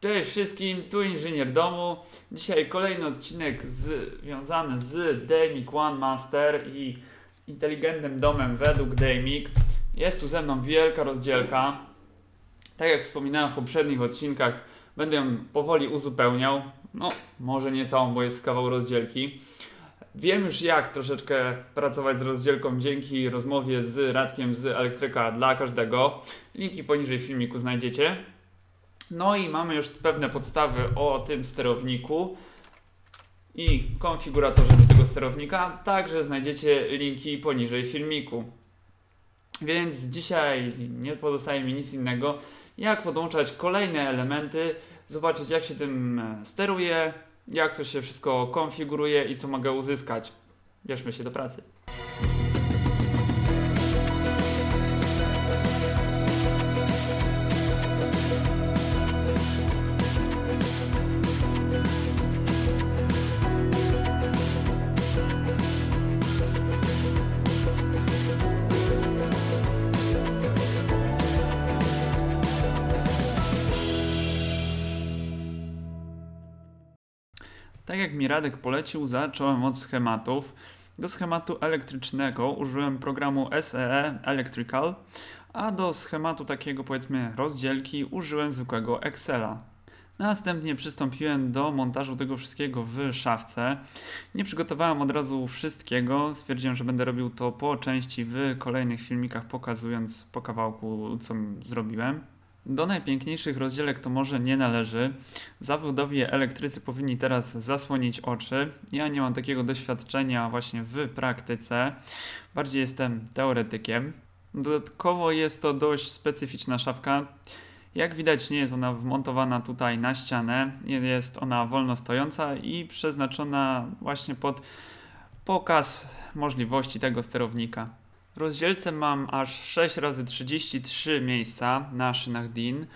Cześć wszystkim, tu inżynier domu. Dzisiaj kolejny odcinek związany z Damic One Master i inteligentnym domem według Damic. Jest tu ze mną wielka rozdzielka. Tak jak wspominałem w poprzednich odcinkach, będę ją powoli uzupełniał. No, może nie całą, bo jest kawał rozdzielki. Wiem już jak troszeczkę pracować z rozdzielką dzięki rozmowie z Radkiem z Elektryka dla każdego. Linki poniżej filmiku znajdziecie. No i mamy już pewne podstawy o tym sterowniku i konfiguratorze do tego sterownika. Także znajdziecie linki poniżej filmiku. Więc dzisiaj nie pozostaje mi nic innego, jak podłączać kolejne elementy, zobaczyć jak się tym steruje, jak to się wszystko konfiguruje i co mogę uzyskać. Bierzmy się do pracy. Mi Radek polecił, zacząłem od schematów. Do schematu elektrycznego użyłem programu SEE Electrical, a do schematu takiego powiedzmy rozdzielki użyłem zwykłego Excela. Następnie przystąpiłem do montażu tego wszystkiego w szafce. Nie przygotowałem od razu wszystkiego, stwierdziłem, że będę robił to po części w kolejnych filmikach, pokazując po kawałku, co zrobiłem. Do najpiękniejszych rozdzielek to może nie należy. Zawodowi elektrycy powinni teraz zasłonić oczy. Ja nie mam takiego doświadczenia właśnie w praktyce. Bardziej jestem teoretykiem. Dodatkowo jest to dość specyficzna szafka. Jak widać, nie jest ona wmontowana tutaj na ścianę. Jest ona wolno stojąca i przeznaczona właśnie pod pokaz możliwości tego sterownika. W rozdzielce mam aż 6 razy 33 miejsca na szynach DIN.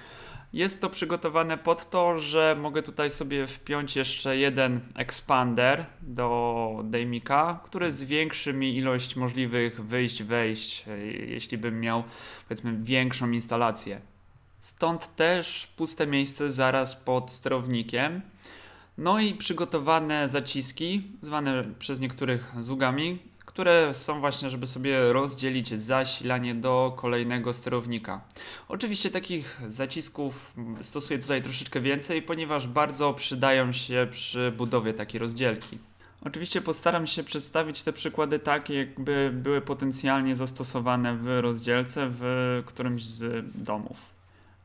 Jest to przygotowane pod to, że mogę tutaj sobie wpiąć jeszcze jeden expander do Dejmika, który zwiększy mi ilość możliwych wyjść, wejść, jeśli bym miał powiedzmy większą instalację. Stąd też puste miejsce zaraz pod sterownikiem. No i przygotowane zaciski, zwane przez niektórych zugami, które są właśnie, żeby sobie rozdzielić zasilanie do kolejnego sterownika. Oczywiście takich zacisków stosuję tutaj troszeczkę więcej, ponieważ bardzo przydają się przy budowie takiej rozdzielki. Oczywiście postaram się przedstawić te przykłady tak, jakby były potencjalnie zastosowane w rozdzielce w którymś z domów.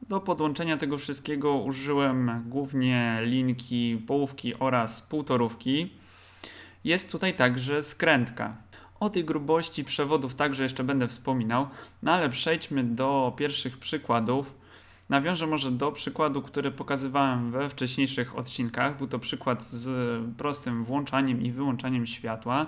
Do podłączenia tego wszystkiego użyłem głównie linki połówki oraz półtorówki. Jest tutaj także skrętka. O tej grubości przewodów także jeszcze będę wspominał, no ale przejdźmy do pierwszych przykładów. Nawiążę może do przykładu, który pokazywałem we wcześniejszych odcinkach. Był to przykład z prostym włączaniem i wyłączaniem światła.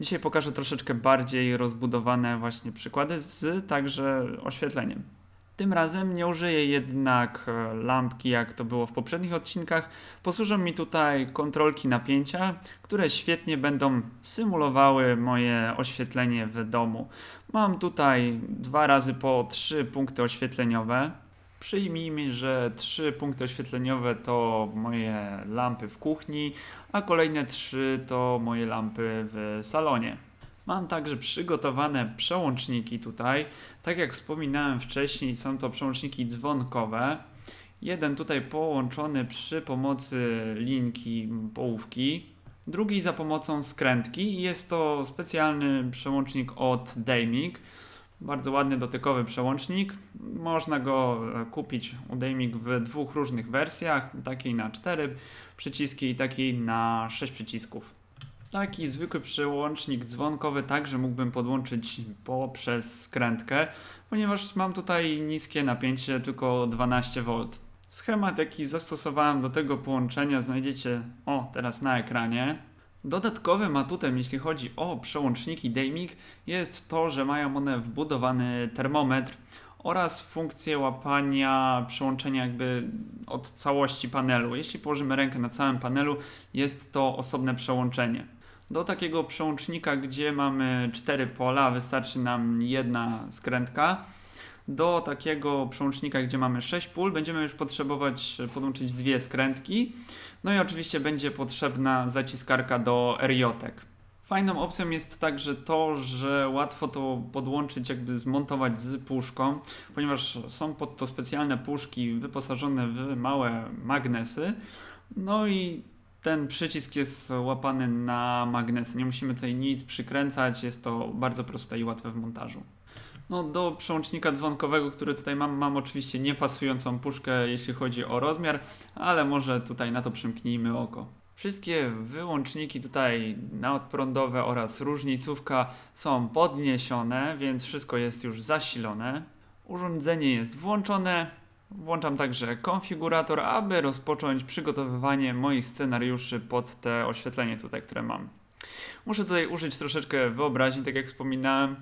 Dzisiaj pokażę troszeczkę bardziej rozbudowane właśnie przykłady z także oświetleniem. Tym razem nie użyję jednak e, lampki, jak to było w poprzednich odcinkach. Posłużą mi tutaj kontrolki napięcia, które świetnie będą symulowały moje oświetlenie w domu. Mam tutaj dwa razy po trzy punkty oświetleniowe. Przyjmijmy, że trzy punkty oświetleniowe to moje lampy w kuchni, a kolejne trzy to moje lampy w salonie. Mam także przygotowane przełączniki tutaj. Tak jak wspominałem wcześniej, są to przełączniki dzwonkowe. Jeden tutaj połączony przy pomocy linki połówki, drugi za pomocą skrętki i jest to specjalny przełącznik od Damic. Bardzo ładny dotykowy przełącznik. Można go kupić u Damic w dwóch różnych wersjach, takiej na 4 przyciski i takiej na 6 przycisków. Taki zwykły przełącznik dzwonkowy także mógłbym podłączyć poprzez skrętkę, ponieważ mam tutaj niskie napięcie, tylko 12V. Schemat, jaki zastosowałem do tego połączenia, znajdziecie o teraz na ekranie. Dodatkowym atutem, jeśli chodzi o przełączniki Damic, jest to, że mają one wbudowany termometr oraz funkcję łapania przełączenia jakby od całości panelu. Jeśli położymy rękę na całym panelu, jest to osobne przełączenie. Do takiego przełącznika, gdzie mamy cztery pola, wystarczy nam jedna skrętka. do takiego przełącznika, gdzie mamy 6 pól, będziemy już potrzebować e, podłączyć dwie skrętki. No i oczywiście będzie potrzebna zaciskarka do RJ. Fajną opcją jest także to, że łatwo to podłączyć, jakby zmontować z puszką, ponieważ są pod to specjalne puszki wyposażone w małe magnesy. No i ten przycisk jest łapany na magnesy. Nie musimy tutaj nic przykręcać, jest to bardzo proste i łatwe w montażu. No, do przełącznika dzwonkowego, który tutaj mam, mam oczywiście niepasującą puszkę, jeśli chodzi o rozmiar, ale może tutaj na to przymknijmy oko. Wszystkie wyłączniki tutaj naodprądowe oraz różnicówka są podniesione, więc wszystko jest już zasilone. Urządzenie jest włączone. Włączam także konfigurator, aby rozpocząć przygotowywanie moich scenariuszy pod te oświetlenie tutaj, które mam. Muszę tutaj użyć troszeczkę wyobraźni, tak jak wspominałem,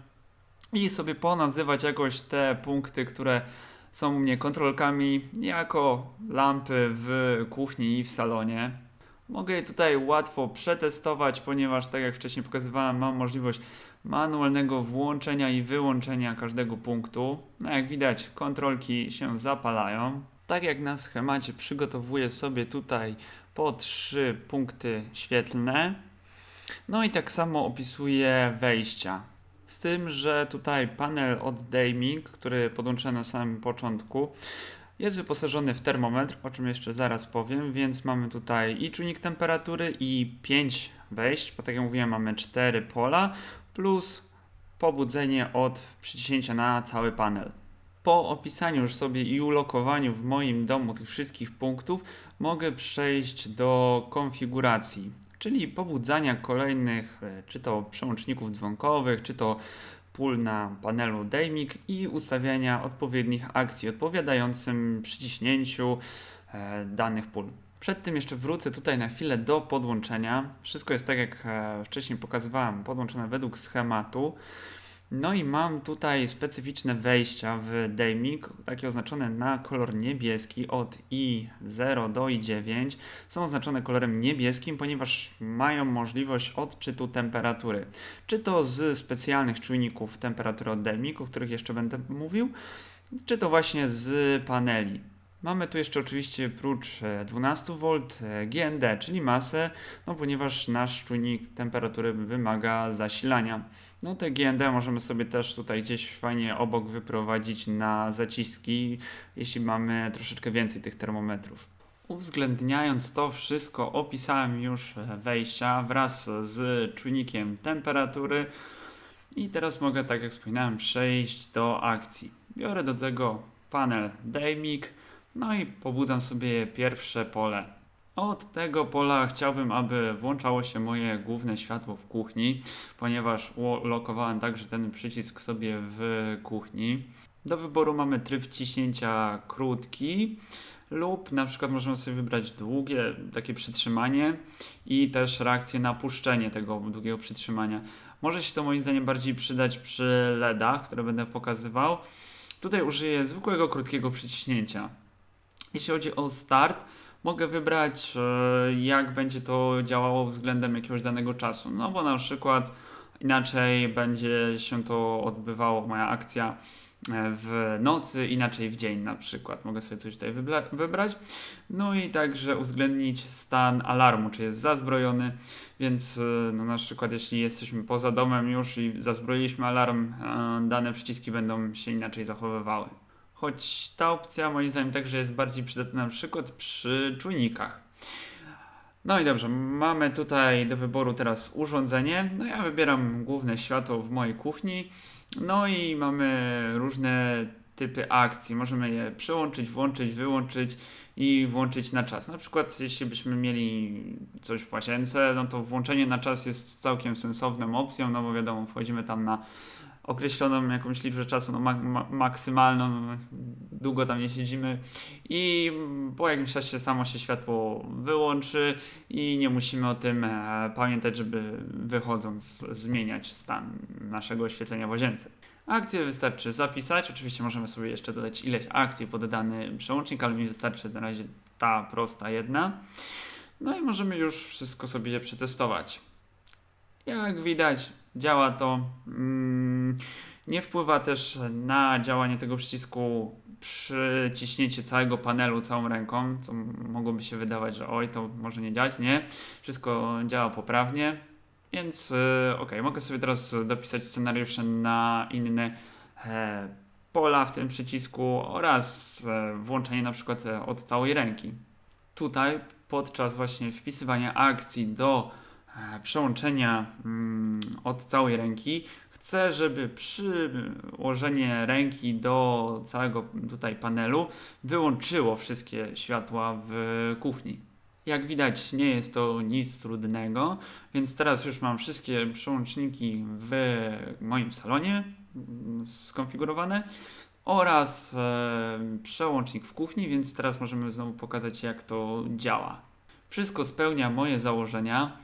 i sobie ponazywać jakoś te punkty, które są u mnie kontrolkami, jako lampy w kuchni i w salonie. Mogę je tutaj łatwo przetestować, ponieważ tak jak wcześniej pokazywałem, mam możliwość manualnego włączenia i wyłączenia każdego punktu. No jak widać, kontrolki się zapalają. Tak jak na schemacie przygotowuję sobie tutaj po trzy punkty świetlne. No i tak samo opisuję wejścia. Z tym, że tutaj panel od Daming, który podłączyłem na samym początku, jest wyposażony w termometr, o czym jeszcze zaraz powiem, więc mamy tutaj i czujnik temperatury i 5 wejść, bo tak jak mówiłem mamy 4 pola plus pobudzenie od przyciśnięcia na cały panel. Po opisaniu już sobie i ulokowaniu w moim domu tych wszystkich punktów mogę przejść do konfiguracji, czyli pobudzania kolejnych e, czy to przełączników dzwonkowych, czy to pól na panelu Dynamic i ustawiania odpowiednich akcji odpowiadającym przyciśnięciu e, danych pól. Przed tym jeszcze wrócę tutaj na chwilę do podłączenia. Wszystko jest tak jak e, wcześniej pokazywałem, podłączone według schematu. No i mam tutaj specyficzne wejścia w Daymic, takie oznaczone na kolor niebieski od I0 do I9. Są oznaczone kolorem niebieskim, ponieważ mają możliwość odczytu temperatury. Czy to z specjalnych czujników temperatury od Daymic, o których jeszcze będę mówił, czy to właśnie z paneli. Mamy tu jeszcze oczywiście prócz 12V e, GND, czyli masę, no ponieważ nasz czujnik temperatury wymaga zasilania. No te GND możemy sobie też tutaj gdzieś fajnie obok wyprowadzić na zaciski, jeśli mamy troszeczkę więcej tych termometrów. Uwzględniając to wszystko, opisałem już wejścia wraz z czujnikiem temperatury i teraz mogę, tak jak wspominałem, przejść do akcji. Biorę do tego panel Daymic, no i pobudzam sobie pierwsze pole. Od tego pola chciałbym, aby włączało się moje główne światło w kuchni, ponieważ ulokowałem także ten przycisk sobie w kuchni. Do wyboru mamy tryb ciśnięcia krótki lub na przykład możemy sobie wybrać długie, takie przytrzymanie i też reakcję na puszczenie tego długiego przytrzymania. Może się to moim zdaniem bardziej przydać przy LEDach, które będę pokazywał. Tutaj użyję zwykłego krótkiego przyciśnięcia. Jeśli chodzi o start, mogę wybrać, e, jak będzie to działało względem jakiegoś danego czasu. No bo na przykład inaczej będzie się to odbywało, moja akcja e, w nocy, inaczej w dzień na przykład. Mogę sobie coś tutaj wybrać. No i także uwzględnić stan alarmu, czy jest zazbrojony, więc e, no na przykład jeśli jesteśmy poza domem już i zazbroiliśmy alarm, dane przyciski będą się inaczej zachowywały choć ta opcja moim zdaniem także jest bardziej przydatna na przykład przy czujnikach. No i dobrze, mamy tutaj do wyboru teraz urządzenie. No ja wybieram główne światło w mojej kuchni. No i mamy różne typy akcji. Możemy je przełączyć, włączyć, wyłączyć i włączyć na czas. Na przykład jeśli byśmy mieli coś w łazience, no to włączenie na czas jest całkiem sensowną opcją, no bo wiadomo, wchodzimy tam na określoną jakąś liczbę czasu, no, ma, ma, maksymalną, długo tam nie siedzimy i po jakimś czasie samo się światło wyłączy i nie musimy o tym e, pamiętać, żeby wychodząc zmieniać stan naszego oświetlenia w łazience. Akcję wystarczy zapisać, oczywiście możemy sobie jeszcze dodać ileś akcji pod dany przełącznik, ale mi wystarczy na razie ta prosta jedna. No i możemy już wszystko sobie przetestować. Jak widać, działa to. Mm, Nie wpływa też na działanie tego przycisku przyciśnięcie całego panelu całą ręką, co mogłoby się wydawać, że oj, to może nie działać. Nie, wszystko działa poprawnie. Więc yy, ok, mogę sobie teraz dopisać scenariusze na inne e, pola w tym przycisku oraz e, włączenie na przykład e, od całej ręki. Tutaj podczas właśnie wpisywania akcji do przełączenia mm, od całej ręki chcę, żeby przyłożenie ręki do całego tutaj panelu wyłączyło wszystkie światła w kuchni. Jak widać, nie jest to nic trudnego, więc teraz już mam wszystkie przełączniki w moim salonie mm, skonfigurowane oraz e, przełącznik w kuchni, więc teraz możemy znowu pokazać, jak to działa. Wszystko spełnia moje założenia.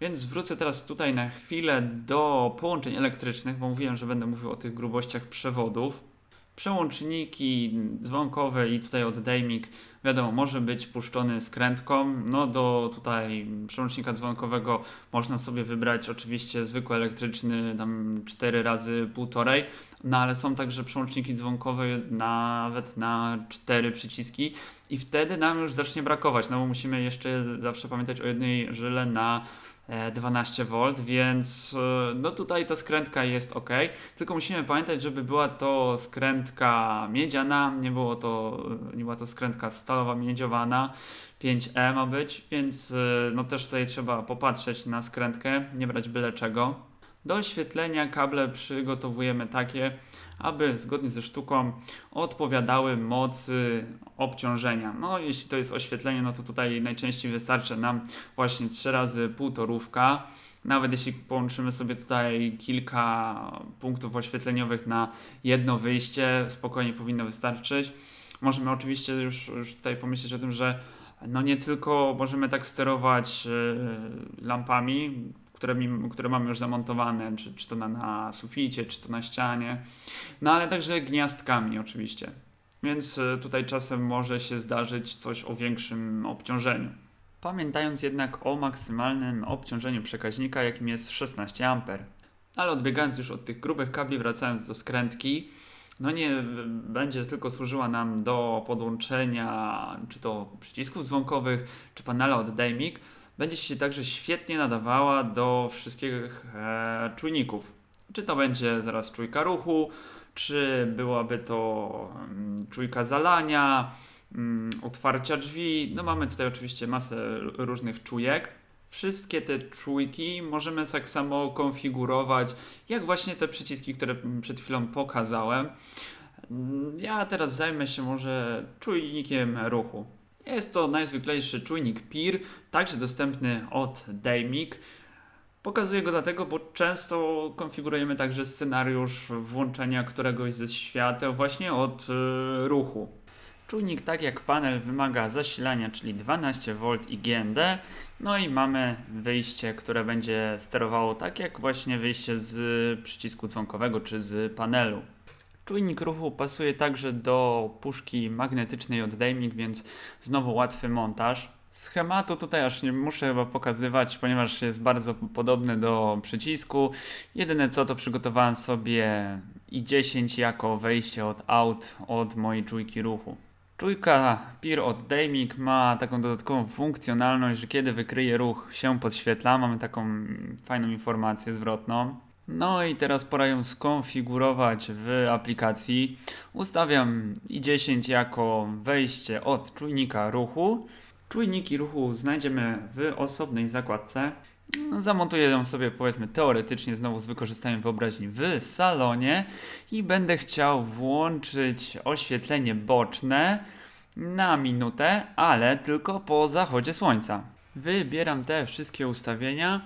Więc wrócę teraz tutaj na chwilę do połączeń elektrycznych, bo mówiłem, że będę mówił o tych grubościach przewodów. Przełączniki dzwonkowe i tutaj oddajnik, wiadomo, może być puszczony skrętką. No do tutaj przełącznika dzwonkowego można sobie wybrać oczywiście zwykły elektryczny, tam 4 razy półtorej, no ale są także przełączniki dzwonkowe nawet na 4 przyciski i wtedy nam już zacznie brakować, no bo musimy jeszcze zawsze pamiętać o jednej żyle na 12V, e, więc e, no tutaj ta skrętka jest ok, tylko musimy pamiętać, żeby była to skrętka miedziana, nie, było to, nie była to skrętka stalowa miedziowana, 5E ma być, więc e, no też tutaj trzeba popatrzeć na skrętkę, nie brać byle czego. Do oświetlenia kable przygotowujemy takie, aby zgodnie ze sztuką odpowiadały mocy obciążenia. No, jeśli to jest oświetlenie, no to tutaj najczęściej wystarczy nam właśnie 3 razy półtorówka. Nawet jeśli połączymy sobie tutaj kilka punktów oświetleniowych na jedno wyjście, spokojnie powinno wystarczyć. Możemy oczywiście już, już tutaj pomyśleć o tym, że no nie tylko możemy tak sterować yy, lampami, które, mi, które mamy już zamontowane, czy, czy to na, na suficie, czy to na ścianie, no ale także gniazdkami oczywiście. Więc e, tutaj czasem może się zdarzyć coś o większym obciążeniu. Pamiętając jednak o maksymalnym obciążeniu przekaźnika, jakim jest 16 A. Ale odbiegając już od tych grubych kabli, wracając do skrętki, no nie będzie tylko służyła nam do podłączenia czy to przycisków dzwonkowych, czy panela od DMIC, będzie się także świetnie nadawała do wszystkich e, czujników. Czy to będzie zaraz czujka ruchu, czy byłaby to mm, czujka zalania, mm, otwarcia drzwi. No mamy tutaj oczywiście masę różnych czujek. Wszystkie te czujki możemy tak samo konfigurować, jak właśnie te przyciski, które przed chwilą pokazałem. Ja teraz zajmę się może czujnikiem ruchu. Jest to najzwyklejszy czujnik PIR, także dostępny od Daymic. Pokazuję go dlatego, bo często konfigurujemy także scenariusz włączenia któregoś ze świateł właśnie od y, ruchu. Czujnik, tak jak panel, wymaga zasilania, czyli 12V i GND. No i mamy wyjście, które będzie sterowało tak jak właśnie wyjście z przycisku dzwonkowego czy z panelu. Czujnik ruchu pasuje także do puszki magnetycznej od Daming, więc znowu łatwy montaż. Schematu tutaj aż nie muszę chyba pokazywać, ponieważ jest bardzo podobny do przycisku. Jedyne co to przygotowałem sobie i10 jako wejście od out od mojej czujki ruchu. Czujka PIR od Daming ma taką dodatkową funkcjonalność, że kiedy wykryje ruch się podświetla. Mamy taką fajną informację zwrotną. No i teraz pora ją skonfigurować w aplikacji. Ustawiam i10 jako wejście od czujnika ruchu. Czujniki ruchu znajdziemy w osobnej zakładce. Zamontuję ją sobie powiedzmy teoretycznie znowu z wykorzystaniem wyobraźni w salonie i będę chciał włączyć oświetlenie boczne na minutę, ale tylko po zachodzie słońca. Wybieram te wszystkie ustawienia.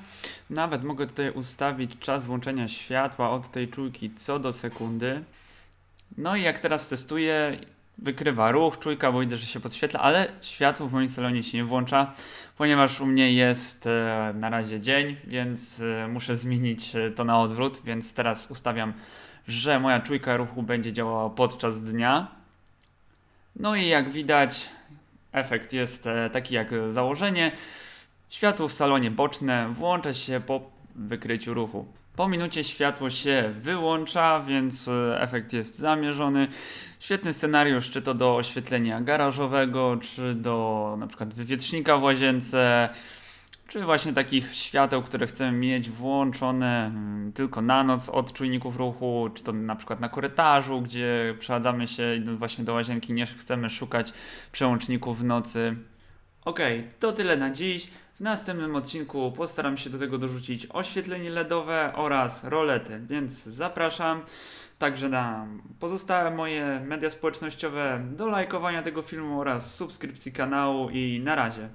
Nawet mogę tutaj ustawić czas włączenia światła od tej czujki co do sekundy. No i jak teraz testuję, wykrywa ruch, czujka, bo widzę, że się podświetla, ale światło w moim salonie się nie włącza, ponieważ u mnie jest e, na razie dzień, więc e, muszę zmienić e, to na odwrót, więc teraz ustawiam, że moja czujka ruchu będzie działała podczas dnia. No i jak widać, efekt jest taki jak założenie. Światło w salonie boczne włącza się po wykryciu ruchu. Po minucie światło się wyłącza, więc e, efekt jest zamierzony. Świetny scenariusz, czy to do oświetlenia garażowego, czy do na przykład wywietrznika w łazience, czy właśnie takich świateł, które chcemy mieć włączone mm, tylko na noc od czujników ruchu, czy to na przykład na korytarzu, gdzie przechadzamy się właśnie do łazienki, nie chcemy szukać przełączników w nocy. Okej, to tyle na dziś. W następnym odcinku postaram się do tego dorzucić oświetlenie LEDowe oraz rolety, więc zapraszam także na pozostałe moje media społecznościowe do lajkowania tego filmu oraz subskrypcji kanału i na razie.